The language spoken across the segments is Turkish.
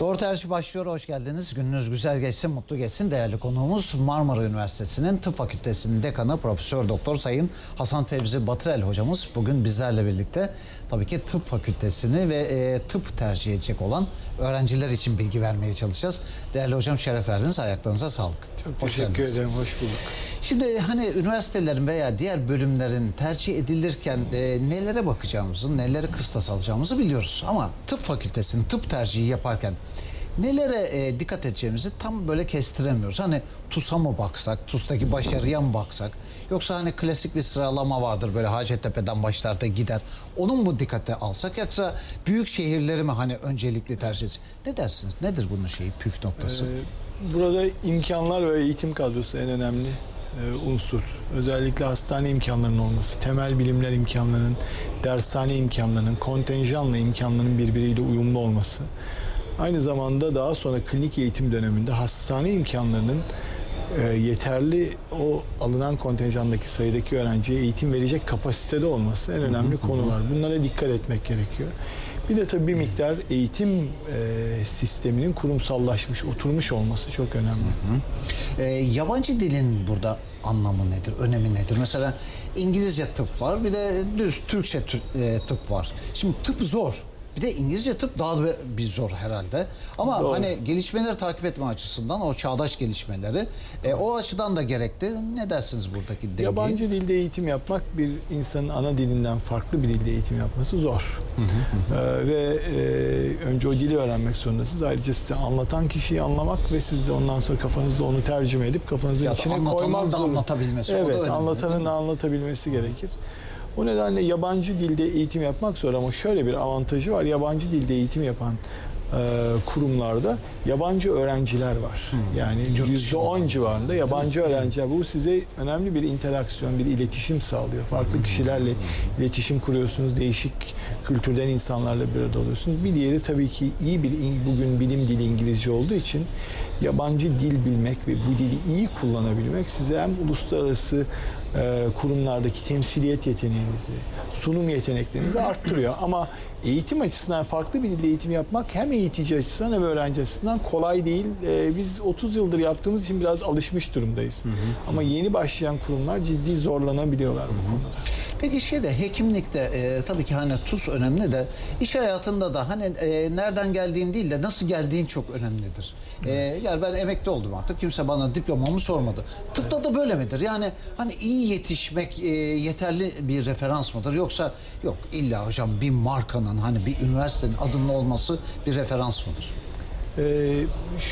Doğru Tercih başlıyor. Hoş geldiniz. Gününüz güzel geçsin, mutlu geçsin. Değerli konuğumuz Marmara Üniversitesi'nin Tıp Fakültesi'nin dekanı Profesör Doktor Sayın Hasan Fevzi Batırel hocamız bugün bizlerle birlikte tabii ki tıp fakültesini ve e, tıp tercih edecek olan öğrenciler için bilgi vermeye çalışacağız. Değerli hocam şeref verdiniz. Ayaklarınıza sağlık. Çok Hoş teşekkür geldiniz. ederim. Hoş bulduk. Şimdi hani üniversitelerin veya diğer bölümlerin tercih edilirken e, nelere bakacağımızı, neleri kıstas alacağımızı biliyoruz. Ama tıp fakültesinin tıp tercihi yaparken nelere e, dikkat edeceğimizi tam böyle kestiremiyoruz. Hani TUS'a mı baksak, TUS'taki başarıya mı baksak? Yoksa hani klasik bir sıralama vardır böyle Hacettepe'den başlar da gider. Onun mu dikkate alsak yoksa büyük şehirleri mi hani öncelikli tercih etsek? Ne dersiniz? Nedir bunun şeyi, püf noktası? Ee, Burada imkanlar ve eğitim kadrosu en önemli e, unsur. Özellikle hastane imkanlarının olması, temel bilimler imkanlarının, dershane imkanlarının, kontenjanla imkanlarının birbiriyle uyumlu olması. Aynı zamanda daha sonra klinik eğitim döneminde hastane imkanlarının e, yeterli o alınan kontenjandaki sayıdaki öğrenciye eğitim verecek kapasitede olması en önemli konular. Bunlara dikkat etmek gerekiyor. Bir de tabii bir miktar eğitim e, sisteminin kurumsallaşmış, oturmuş olması çok önemli. Ee, yabancı dilin burada anlamı nedir, önemi nedir? Mesela İngilizce tıp var, bir de düz Türkçe tü- e, tıp var. Şimdi tıp zor. Bir de İngilizce tıp daha da bir zor herhalde. Ama Doğru. hani gelişmeleri takip etme açısından o çağdaş gelişmeleri e, o açıdan da gerekli. Ne dersiniz buradaki dengeyi? Yabancı dilde eğitim yapmak bir insanın ana dilinden farklı bir dilde eğitim yapması zor. Ee, ve e, önce o dili öğrenmek zorundasınız. Ayrıca size anlatan kişiyi anlamak ve siz de ondan sonra kafanızda onu tercüme edip kafanızın Ya da içine koymak da zorunda. anlatabilmesi, da Evet, anlatanın da anlatabilmesi gerekir. O nedenle yabancı dilde eğitim yapmak zor ama şöyle bir avantajı var. Yabancı dilde eğitim yapan e, kurumlarda yabancı öğrenciler var. Yani yüzde on civarında yabancı öğrenciler. Bu size önemli bir interaksiyon, bir iletişim sağlıyor. Farklı kişilerle iletişim kuruyorsunuz. Değişik kültürden insanlarla bir arada oluyorsunuz. Bir diğeri tabii ki iyi bir bugün bilim dili İngilizce olduğu için yabancı dil bilmek ve bu dili iyi kullanabilmek size hem uluslararası kurumlardaki temsiliyet yeteneğinizi, sunum yeteneklerinizi arttırıyor. Ama eğitim açısından farklı bir dilde eğitim yapmak hem eğitici açısından hem öğrenci açısından kolay değil. E, biz 30 yıldır yaptığımız için biraz alışmış durumdayız. Ama yeni başlayan kurumlar ciddi zorlanabiliyorlar bu konuda. Peki şeyde hekimlikte e, tabii ki hani tuz önemli de iş hayatında da hani e, nereden geldiğin değil de nasıl geldiğin çok önemlidir. E, yani ben emekli oldum artık kimse bana diplomamı sormadı. Tıpta da böyle midir? Yani hani iyi yetişmek e, yeterli bir referans mıdır yoksa yok illa hocam bir markanın hani bir üniversitenin adının olması bir referans mıdır? Ee,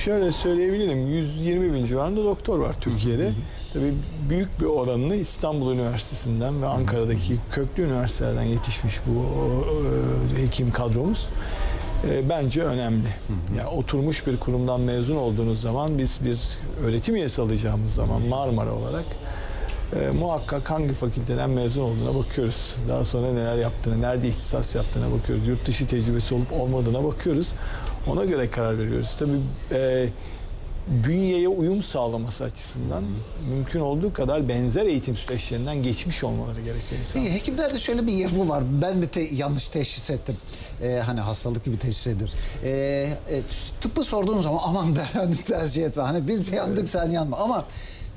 şöyle söyleyebilirim 120 bin civarında doktor var Türkiye'de. Tabii büyük bir oranını İstanbul Üniversitesi'nden ve Ankara'daki köklü üniversitelerden yetişmiş bu e, hekim kadromuz. E, bence önemli. Ya oturmuş bir kurumdan mezun olduğunuz zaman biz bir öğretim üyesi alacağımız zaman Marmara olarak e, muhakkak hangi fakülteden mezun olduğuna bakıyoruz. Daha sonra neler yaptığını, nerede ihtisas yaptığına bakıyoruz. Yurt dışı tecrübesi olup olmadığına bakıyoruz. Ona göre karar veriyoruz. Tabii e, bünyeye uyum sağlaması açısından mümkün olduğu kadar benzer eğitim süreçlerinden geçmiş olmaları gerekiyor insan. Peki hekimlerde şöyle bir yapı var. Ben mi te- yanlış teşhis ettim? Ee, hani hastalık gibi teşhis ediyoruz. Ee, e, tıbbı sorduğun zaman aman der hani tercih etme. Hani biz yandık sen yanma. Ama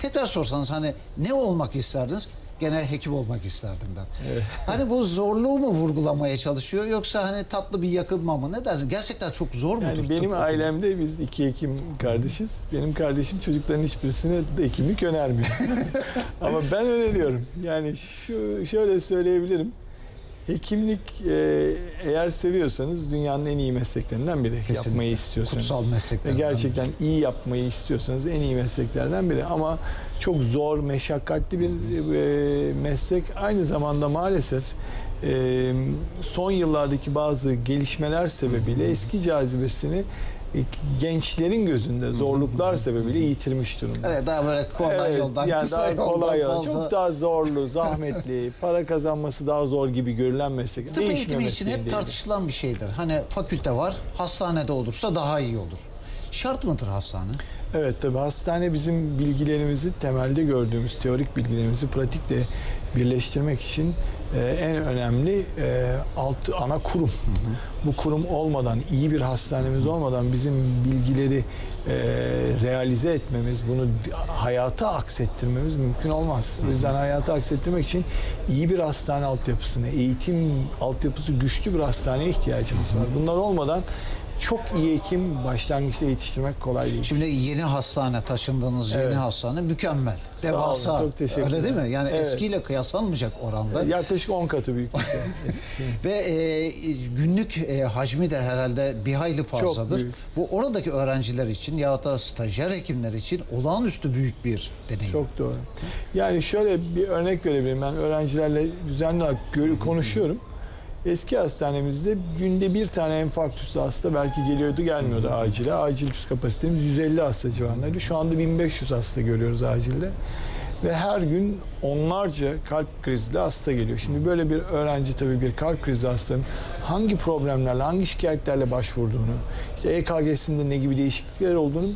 tekrar sorsanız hani ne olmak isterdiniz? Gene hekim olmak isterdim der. Hani bu zorluğu mu vurgulamaya çalışıyor yoksa hani tatlı bir yakınma mı? Ne dersin? Gerçekten çok zor mudur? Yani benim tıp? ailemde biz iki hekim kardeşiz. Benim kardeşim çocukların hiçbirisine de hekimlik önermiyor. Ama ben öneriyorum. Yani şu şöyle söyleyebilirim. Hekimlik e, eğer seviyorsanız dünyanın en iyi mesleklerinden biri. Kesinlikle. Yapmayı istiyorsanız. Kutsal mesleklerden gerçekten iyi yapmayı istiyorsanız en iyi mesleklerden biri. Ama çok zor, meşakkatli bir e, meslek. Aynı zamanda maalesef e, son yıllardaki bazı gelişmeler sebebiyle eski cazibesini gençlerin gözünde zorluklar sebebiyle yitirmiş durumda. Evet daha böyle kolay Evet, yoldan, yani kısa daha yoldan kolay yol. fazla. Çok daha zorlu, zahmetli, para kazanması daha zor gibi görülen meslek. Tıp eğitimi için Değişmemesi hep tartışılan bir şeydir. Hani fakülte var, hastanede olursa daha iyi olur. Şart mıdır hastane? Evet tabi hastane bizim bilgilerimizi temelde gördüğümüz teorik bilgilerimizi pratikle birleştirmek için e, en önemli e, alt ana kurum. Bu kurum olmadan, iyi bir hastanemiz olmadan bizim bilgileri e, realize etmemiz, bunu hayata aksettirmemiz mümkün olmaz. O yüzden hayata aksettirmek için iyi bir hastane altyapısına, eğitim altyapısı güçlü bir hastaneye ihtiyacımız var. Bunlar olmadan çok iyi hekim başlangıçta yetiştirmek kolay değil. Şimdi yeni hastane taşındığınız yeni Evet. hastane mükemmel. Devasa. çok teşekkürler. Öyle değil mi? Yani Evet. eskiyle kıyaslanmayacak oranda. Yaklaşık 10 katı büyük şey. Ve e, günlük e, hacmi de herhalde bir hayli fazladır. büyük. Bu oradaki öğrenciler için ya da stajyer hekimler için olağanüstü büyük bir deneyim. Çok doğru. Yani şöyle bir örnek verebilirim. Ben öğrencilerle düzenli olarak gör- konuşuyorum. Eski hastanemizde günde bir tane enfarktüslü hasta belki geliyordu gelmiyordu acile. Acil kapasitemiz 150 hasta civarındaydı. Şu anda 1500 hasta görüyoruz acilde. Ve her gün onlarca kalp krizli hasta geliyor. Şimdi böyle bir öğrenci tabii bir kalp krizi hastanın hangi problemlerle, hangi şikayetlerle başvurduğunu, işte EKG'sinde ne gibi değişiklikler olduğunu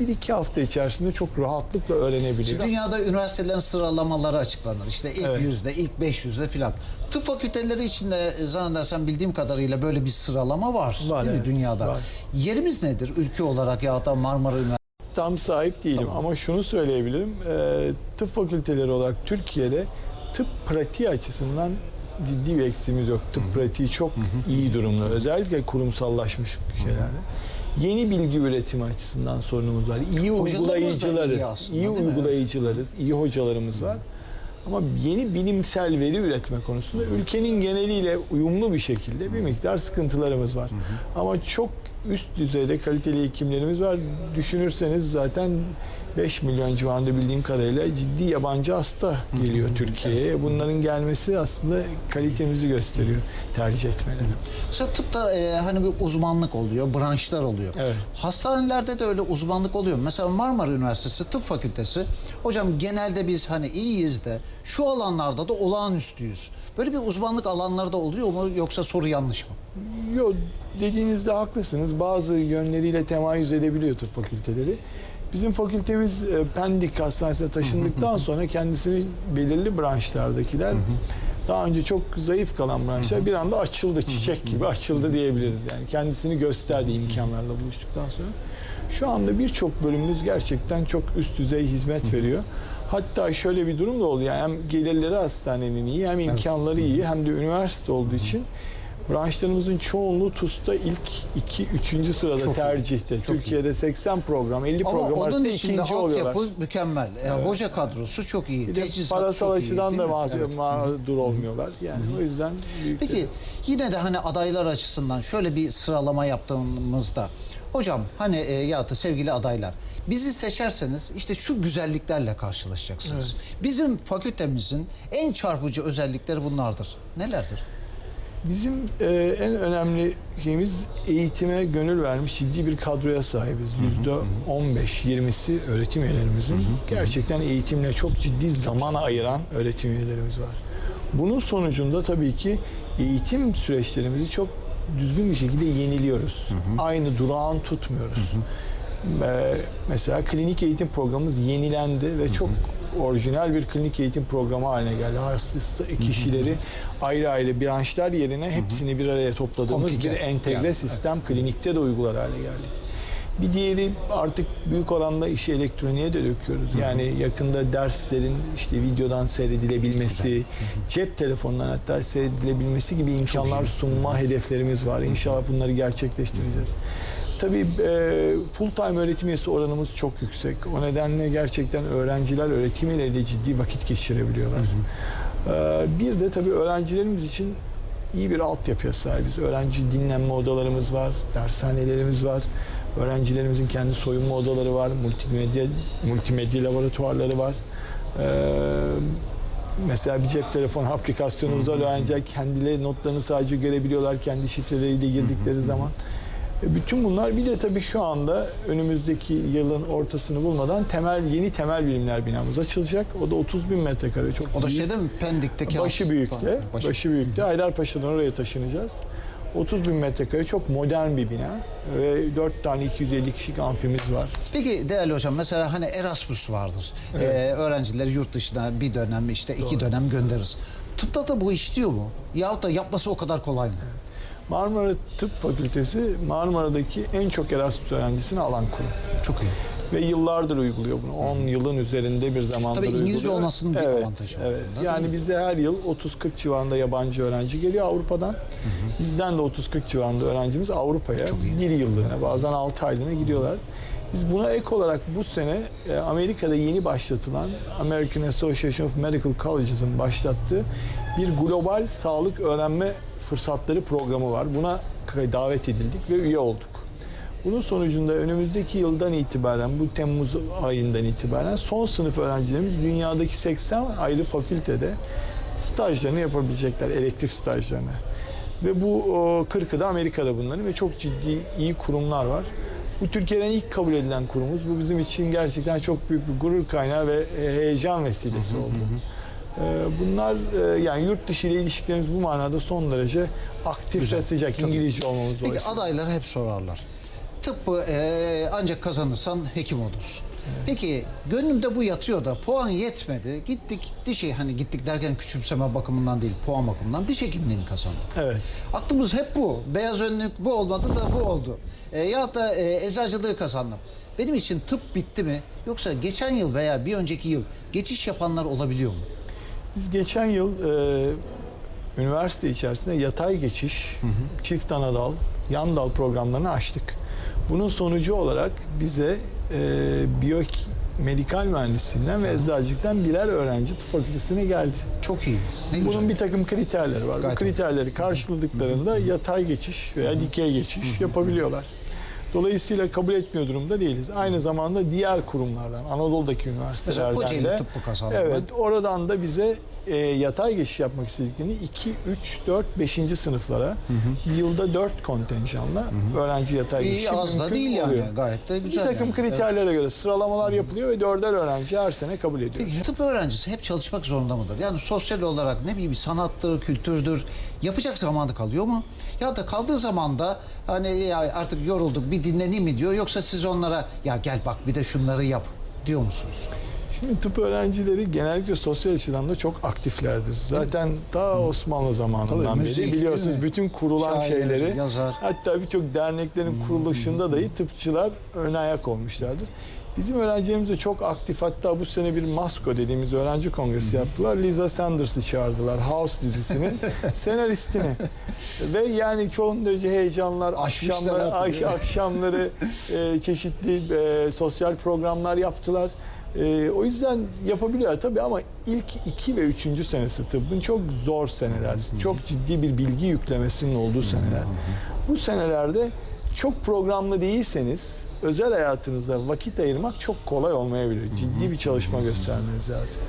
bir iki hafta içerisinde çok rahatlıkla öğrenebiliyor. Şimdi dünyada üniversitelerin sıralamaları açıklanır. İşte ilk Evet. yüzde, ilk 500'de filan. Tıp fakülteleri içinde e, zannedersem bildiğim kadarıyla böyle bir sıralama var, Var, değil mi evet, dünyada? var. Yerimiz nedir ülke olarak ya da Marmara Üniversitesi? tam sahip değilim Tamam. ama şunu söyleyebilirim. Ee, tıp fakülteleri olarak Türkiye'de tıp pratiği açısından ciddi bir eksiğimiz yok. Tıp pratiği çok iyi durumda. Özellikle kurumsallaşmış şeylerde. Yeni bilgi üretimi açısından sorunumuz var. İyi Hocalarımız da iyi uygulayıcılarız. aslında, iyi uygulayıcılarız. iyi hocalarımız var. Ama yeni bilimsel veri üretme konusunda ülkenin geneliyle uyumlu bir şekilde bir miktar sıkıntılarımız var. Ama çok üst düzeyde kaliteli hekimlerimiz var. Düşünürseniz zaten 5 milyon civarında bildiğim kadarıyla ciddi yabancı hasta geliyor Türkiye'ye. Bunların gelmesi aslında kalitemizi gösteriyor tercih etmeleri. Mesela tıpta e, hani bir uzmanlık oluyor, branşlar oluyor. Evet. Hastanelerde de öyle uzmanlık oluyor. Mesela Marmara Üniversitesi Tıp Fakültesi, hocam genelde biz hani iyiyiz de şu alanlarda da olağanüstüyüz. Böyle bir uzmanlık alanları da oluyor mu yoksa soru yanlış mı? Yok dediğinizde haklısınız. Bazı yönleriyle temayüz edebiliyor tıp fakülteleri. Bizim fakültemiz e, Pendik Hastanesi'ne taşındıktan sonra kendisini belirli branşlardakiler daha önce çok zayıf kalan branşlar bir anda açıldı. Çiçek gibi açıldı diyebiliriz. Yani kendisini gösterdi imkanlarla buluştuktan sonra. Şu anda birçok bölümümüz gerçekten çok üst düzey hizmet veriyor. Hatta şöyle bir durum da oldu. Yani hem gelirleri hastanenin iyi hem imkanları iyi hem de üniversite olduğu için branşlarımızın çoğunluğu TUS'ta ilk 2 3. sırada Çok iyi, tercihte. çok Türkiye'de 80 program, 50 Ama program onun arasında içinde ikinci oluyorlar. altyapı mükemmel. E, Hoca kadrosu çok iyi. Bir de teçhizat parasal çok iyi, açıdan da değil mi? mağdur, Evet. mağdur olmuyorlar. Yani o yüzden büyük Peki yine de hani adaylar açısından şöyle bir sıralama yaptığımızda hocam hani e, ya da sevgili adaylar bizi seçerseniz işte şu güzelliklerle karşılaşacaksınız. Bizim fakültemizin en çarpıcı özellikleri bunlardır. Nelerdir? Bizim e, en önemli şeyimiz eğitime gönül vermiş ciddi bir kadroya sahibiz. Yüzde 15-20'si öğretim üyelerimizin gerçekten eğitimle çok ciddi zaman ayıran öğretim üyelerimiz var. Bunun sonucunda tabii ki eğitim süreçlerimizi çok düzgün bir şekilde yeniliyoruz. Aynı durağan tutmuyoruz. Ee, mesela klinik eğitim programımız yenilendi ve çok orijinal bir klinik eğitim programı haline geldi. Hasta kişileri ayrı ayrı branşlar yerine hepsini bir araya topladığımız Komplike. bir entegre Yani, sistem klinikte de uygular hale geldik. Bir diğeri artık büyük oranda işi elektroniğe de döküyoruz. Yani yakında derslerin işte videodan seyredilebilmesi, cep telefonundan hatta seyredilebilmesi gibi imkanlar sunma hedeflerimiz var. İnşallah bunları gerçekleştireceğiz. Tabii e, full time öğretim üyesi oranımız çok yüksek. O nedenle gerçekten öğrenciler öğretim üyeleriyle ciddi vakit geçirebiliyorlar. E, bir de tabii öğrencilerimiz için iyi bir altyapıya sahibiz. Öğrenci dinlenme odalarımız var, dershanelerimiz var. Öğrencilerimizin kendi soyunma odaları var, multimedya multimedya laboratuvarları var. Ee, mesela bir cep telefonu aplikasyonumuz var. Öğrenciler kendileri notlarını sadece görebiliyorlar kendi şifreleriyle girdikleri zaman. E, Bütün bunlar bir de tabii şu anda önümüzdeki yılın ortasını bulmadan temel yeni temel bilimler binamız açılacak. O da 30 bin metrekare çok O da büyük. şey değil mi? Pendik'teki Başı büyükte. Başı- Başı büyükte. Haydarpaşa'dan oraya taşınacağız. 30 bin metrekare çok modern bir bina ve 4 tane 250 kişilik amfimiz var. Peki değerli hocam mesela hani Erasmus vardır. Ee, öğrencileri yurt dışına bir dönem işte iki dönem göndeririz. Tıpta da bu işliyor mu? Yahut da yapması o kadar kolay mı? Marmara Tıp Fakültesi Marmara'daki en çok Erasmus öğrencisini alan kurum. Çok iyi. Ve yıllardır uyguluyor bunu. 10 yılın üzerinde bir zamandır Tabii İngilizce uyguluyor. olmasının bir evet, avantajı var Evet. bunda, Yani bizde her yıl 30-40 civarında yabancı öğrenci geliyor Avrupa'dan. Bizden de 30-40 civarında öğrencimiz Avrupa'ya bir yıllığına bazen 6 aylığına gidiyorlar. Biz buna ek olarak bu sene e, Amerika'da yeni başlatılan American Association of Medical Colleges'ın başlattığı bir global sağlık öğrenme fırsatları programı var. Buna davet edildik ve üye olduk. Bunun sonucunda önümüzdeki yıldan itibaren, bu Temmuz ayından itibaren son sınıf öğrencilerimiz dünyadaki 80 ayrı fakültede stajlarını yapabilecekler, elektif stajlarını. Ve bu o, 40'ı da Amerika'da bunların ve çok ciddi iyi kurumlar var. Bu Türkiye'den ilk kabul edilen kurumumuz. Bu bizim için gerçekten çok büyük bir gurur kaynağı ve e, heyecan vesilesi oldu. E, Bunlar e, yani yurt dışı ile ilişkilerimiz bu manada son derece aktif Güzel, ve sıcak. çok. İngilizce olmamız Peki adaylar hep sorarlar. Tıbbı e, ancak kazanırsan hekim olursun. Peki gönlümde bu yatıyor da puan yetmedi. Gittik diş hani gittik derken küçümseme bakımından değil puan bakımından diş hekimliğini kazandık. Evet. Aklımız hep bu. Beyaz önlük bu olmadı da bu oldu. E, ya da e, eczacılığı kazandım. Benim için tıp bitti mi? Yoksa geçen yıl veya bir önceki yıl geçiş yapanlar olabiliyor mu? Biz geçen yıl e, üniversite içerisinde yatay geçiş, çift ana dal, yan dal programlarını açtık. Bunun sonucu olarak bize e, biyomedikal mühendisliğinden ve eczacılıktan birer öğrenci tıp fakültesine geldi. Çok iyi. Ne güzel. Bunun bir takım kriterleri var. Gayet Bu kriterleri karşıladıklarında yatay geçiş veya dikey geçiş yapabiliyorlar. Dolayısıyla kabul etmiyor durumda değiliz. Aynı zamanda diğer kurumlardan, Anadolu'daki üniversitelerden Kocaeli de kazandım Evet, oradan da bize e, yatay geçiş yapmak istediklerini 2, 3, 4, 5. sınıflara yılda 4 kontenjanla öğrenci yatay İyi geçişi az da mümkün değil yani. oluyor. Gayet de Bir güzel. takım yani. kriterlere göre sıralamalar yapılıyor ve dörder öğrenci her sene kabul ediyor. Peki tıp öğrencisi hep çalışmak zorunda mıdır? Yani sosyal olarak ne bileyim bir sanattır, kültürdür. Yapacak zamanı kalıyor mu? Ya da kaldığı zaman da hani ya artık yorulduk bir dinleneyim mi diyor. Yoksa siz onlara ya gel bak bir de şunları yap diyor musunuz? Şimdi tıp öğrencileri genellikle sosyal açıdan da çok aktiflerdir. Zaten daha Osmanlı zamanından Tabii, müzik, beri biliyorsunuz bütün kurulan Şair, şeyleri yazar. hatta birçok derneklerin kuruluşunda dahi tıpçılar ön ayak olmuşlardır. Bizim öğrencilerimiz de çok aktif. Hatta bu sene bir Masko dediğimiz öğrenci kongresi yaptılar. Liza Sanders'ı çağırdılar. House dizisinin senaristini. Ve yani çok derece heyecanlar, Aşmışlar akşamları, ak- akşamları e, çeşitli e, sosyal programlar yaptılar. E, o yüzden yapabiliyorlar tabii ama ilk iki ve üçüncü senesi tıbbın çok zor seneler. Çok ciddi bir bilgi yüklemesinin olduğu seneler. Bu senelerde çok programlı değilseniz özel hayatınızda vakit ayırmak çok kolay olmayabilir. Ciddi bir çalışma göstermeniz lazım.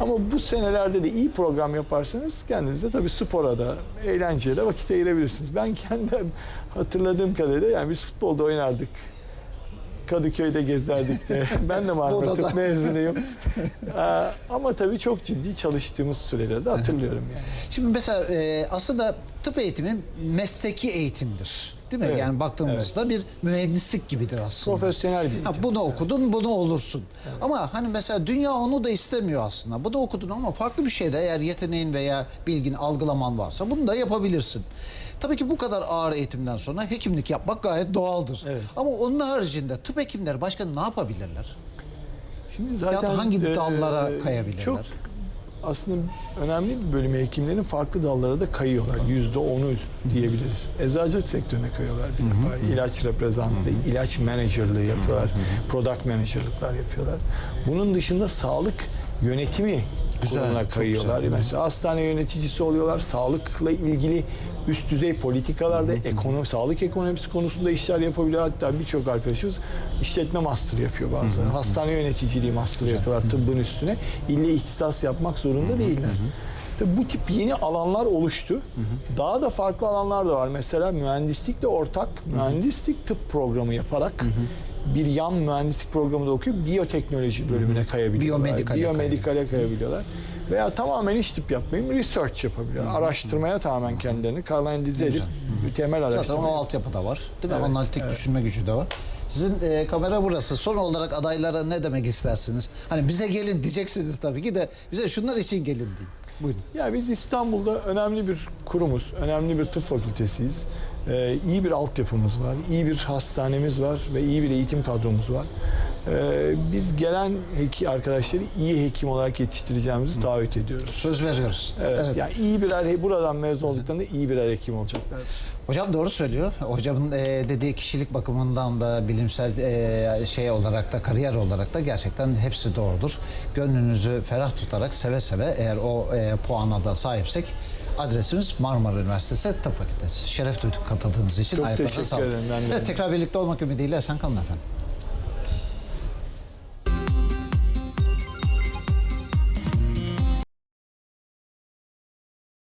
Ama bu senelerde de iyi program yaparsanız kendinize tabii spora da, eğlenceye de vakit ayırabilirsiniz. Ben kendim hatırladığım kadarıyla yani biz futbolda oynardık. Kadıköy'de gezerdik de. Ben de Marmara. Tıp mezunuyum. Aa, Ama tabii çok ciddi çalıştığımız süreleri de hatırlıyorum yani. Şimdi mesela e, aslında tıp eğitimi mesleki eğitimdir. Değil mi? Evet, Yani baktığımızda bir mühendislik gibidir aslında. Profesyonel bir Ha, eğitim. bunu okudun, bunu olursun. Ama hani mesela dünya onu da istemiyor aslında. Bunu okudun ama farklı bir şeyde eğer yeteneğin veya bilgin, algılaman varsa bunu da yapabilirsin. Tabii ki bu kadar ağır eğitimden sonra hekimlik yapmak gayet doğaldır. Evet. Ama onun haricinde tıp hekimleri başka ne yapabilirler? Şimdi zaten hangi e, dallara kayabilirler? Çok aslında önemli bir bölümü hekimlerin farklı dallara da kayıyorlar. Yüzde onu diyebiliriz. Eczacılık sektörüne kayıyorlar bir defa. İlaç reprezentantı, ilaç menajerliği yapıyorlar. Product managerlıklar yapıyorlar. Bunun dışında sağlık yönetimi Güzel, kurumuna kayıyorlar. güzel. Mesela hastane yöneticisi oluyorlar. Sağlıkla ilgili üst düzey politikalarda ekonomi, sağlık ekonomisi konusunda işler yapabiliyor. Hatta birçok arkadaşımız işletme master yapıyor bazı. Hastane yöneticiliği master yapıyorlar tıbbın üstüne. İlle ihtisas yapmak zorunda değiller. Tabii bu tip yeni alanlar oluştu. Daha da farklı alanlar da var. Mesela mühendislikle ortak mühendislik tıp programı yaparak bir yan mühendislik programı da okuyup biyoteknoloji bölümüne kayabiliyorlar. Biyomedikale Biyomedikale kayabiliyorlar. Veya tamamen iş tip yapmayayım, research yapabiliyorlar. Araştırmaya tamamen kendilerini kanalize edip Bir temel Zaten araştırma. o altyapıda var. Değil mi? Evet, Analitik evet. düşünme gücü de var. Sizin e, kamera burası. Son olarak adaylara ne demek istersiniz? Hani bize gelin diyeceksiniz tabii ki de bize şunlar için gelin deyin. Buyurun. Ya biz İstanbul'da önemli bir kurumuz, önemli bir tıp fakültesiyiz. Ee, iyi bir altyapımız var, iyi bir hastanemiz var ve iyi bir eğitim kadromuz var. Ee, biz gelen heki arkadaşları iyi hekim olarak yetiştireceğimizi taahhüt ediyoruz. Söz veriyoruz. Evet, Evet. yani iyi birer buradan mezun olduklarında iyi birer hekim olacaklardır. Hocam doğru söylüyor. Hocamın e, dediği kişilik bakımından da bilimsel e, şey olarak da kariyer olarak da gerçekten hepsi doğrudur. Gönlünüzü ferah tutarak seve seve eğer o e, puana da sahipsek adresimiz Marmara Üniversitesi Tıp Fakültesi. Şeref duyduk katıldığınız için. Çok Ayaklarınıza teşekkür sağlık. ederim, ben de. Evet, tekrar birlikte olmak ümidiyle esen kalın efendim.